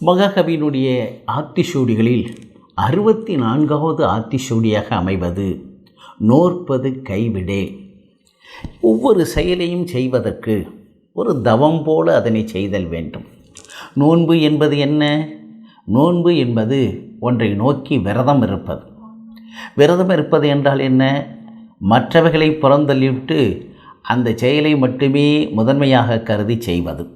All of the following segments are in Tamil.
மகாகவியினுடைய ஆத்திசூடிகளில் அறுபத்தி நான்காவது ஆத்திசூடியாக அமைவது நோற்பது கைவிடே. ஒவ்வொரு செயலையும் செய்வதற்கு ஒரு தவம் போல அதனை செய்தல் வேண்டும். நோன்பு என்பது என்ன? நோன்பு என்பது ஒன்றை நோக்கி விரதம் இருப்பது. விரதம் இருப்பது என்றால் என்ன? மற்றவைகளை புறந்தள்ளிவிட்டு அந்த செயலை மட்டுமே முதன்மையாக கருதி செய்வது.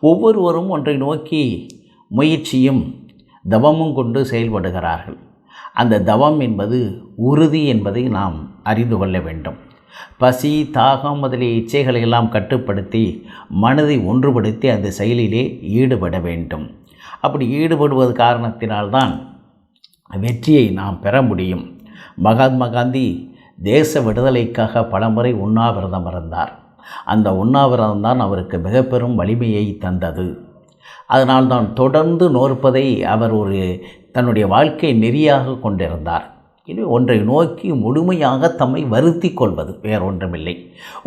ஒவ்வொருவரும் ஒன்றை நோக்கி முயற்சியும் தவமும் கொண்டு செயல்படுகிறார்கள். அந்த தவம் என்பது உறுதி என்பதை நாம் அறிந்து கொள்ள வேண்டும். பசி தாகம் முதலிய இச்சைகளை எல்லாம் கட்டுப்படுத்தி மனதை ஒன்றுபடுத்தி அந்த செயலிலே ஈடுபட வேண்டும். அப்படி ஈடுபடுவது காரணத்தினால்தான் வெற்றியை நாம் பெற முடியும். மகாத்மா காந்தி தேச விடுதலைக்காக பலமுறை உண்ணாவிரதம் இருந்தார். அந்த உண்ணாவிரதம் தான் அவருக்கு மிக பெரும் வலிமையை தந்தது. அதனால் தான் தொடர்ந்து நோற்பதை அவர் ஒரு தன்னுடைய வாழ்க்கை நெறியாக கொண்டிருந்தார். இது ஒன்றை நோக்கி முழுமையாக தம்மை வருத்தி கொள்வது வேறொன்றுமில்லை.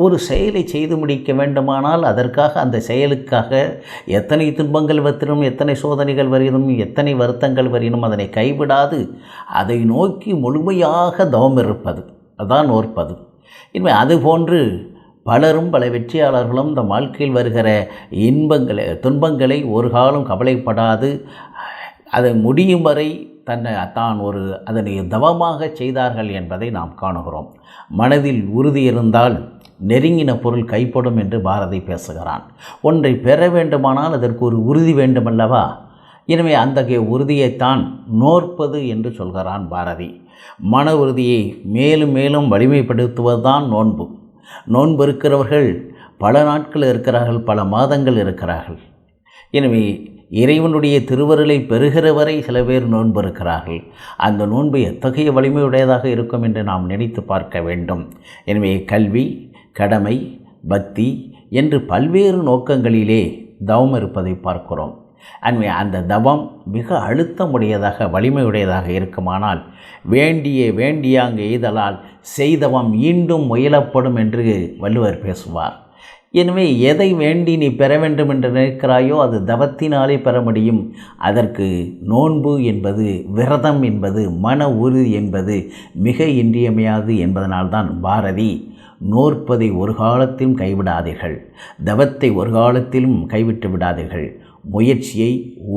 ஒரு செயலை செய்து முடிக்க வேண்டுமானால் அதற்காக அந்த செயலுக்காக எத்தனை துன்பங்கள் வத்தினும் எத்தனை சோதனைகள் வரினும் எத்தனை வருத்தங்கள் வரினும் அதனை கைவிடாது. அதை நோக்கி முழுமையாக தவம் இருப்பது அதான் நோற்பது. இனிமே அதுபோன்று பலரும் பல வெற்றியாளர்களும் இந்த வாழ்க்கையில் வருகிற இன்பங்களை துன்பங்களை ஒரு காலம் கவலைப்படாது. அதை முடியும் வரை தன்னை தான் ஒரு அதனை தவமாக செய்தார்கள் என்பதை நாம் காணுகிறோம். மனதில் உறுதி இருந்தால் நெருங்கின பொருள் கைப்படும் என்று பாரதி பேசுகிறான். ஒன்றை பெற வேண்டுமானால் அதற்கு ஒரு உறுதி வேண்டுமல்லவா? எனவே அத்தகைய உறுதியைத்தான் நோற்பது என்று சொல்கிறான் பாரதி. மன உறுதியை மேலும் மேலும் வலிமைப்படுத்துவதுதான் நோன்பு. நோன்பு இருக்கிறவர்கள் பல நாட்கள் இருக்கிறார்கள் பல மாதங்கள் இருக்கிறார்கள். எனவே இறைவனுடைய திருவருளை பெறுகிற வரை சில பேர் நோன்பு இருக்கிறார்கள். அந்த நோன்பு எத்தகைய வலிமையுடையதாக இருக்கும் என்று நாம் நினைத்து பார்க்க வேண்டும். எனவே கல்வி கடமை பக்தி என்று பல்வேறு நோக்கங்களிலே தவம் இருப்பதை பார்க்கிறோம். அன்மை அந்த தவம் மிக அழுத்தமுடையதாக வலிமையுடையதாக இருக்குமானால் வேண்டிய வேண்டியாங்க எய்தலால் செய்தவம் மீண்டும் முயலப்படும் என்று வள்ளுவர் பேசுவார். எனவே எதை வேண்டி நீ பெற வேண்டும் என்று நினைக்கிறாயோ அது தவத்தினாலே பெற முடியும். அதற்கு நோன்பு என்பது விரதம் என்பது மன உறுதி என்பது மிக இன்றியமையாது என்பதனால்தான் பாரதி நோற்பதை ஒரு காலத்திலும் கைவிடாதீர்கள். தவத்தை ஒரு காலத்திலும் கைவிட்டு விடாதீர்கள். முயற்சியை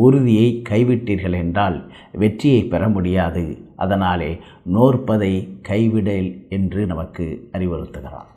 உறுதியை கைவிட்டீர்கள் என்றால் வெற்றியை பெற முடியாது. அதனாலே நோற்பதை கைவிடல் என்று நமக்கு அறிவுறுத்துகிறார்.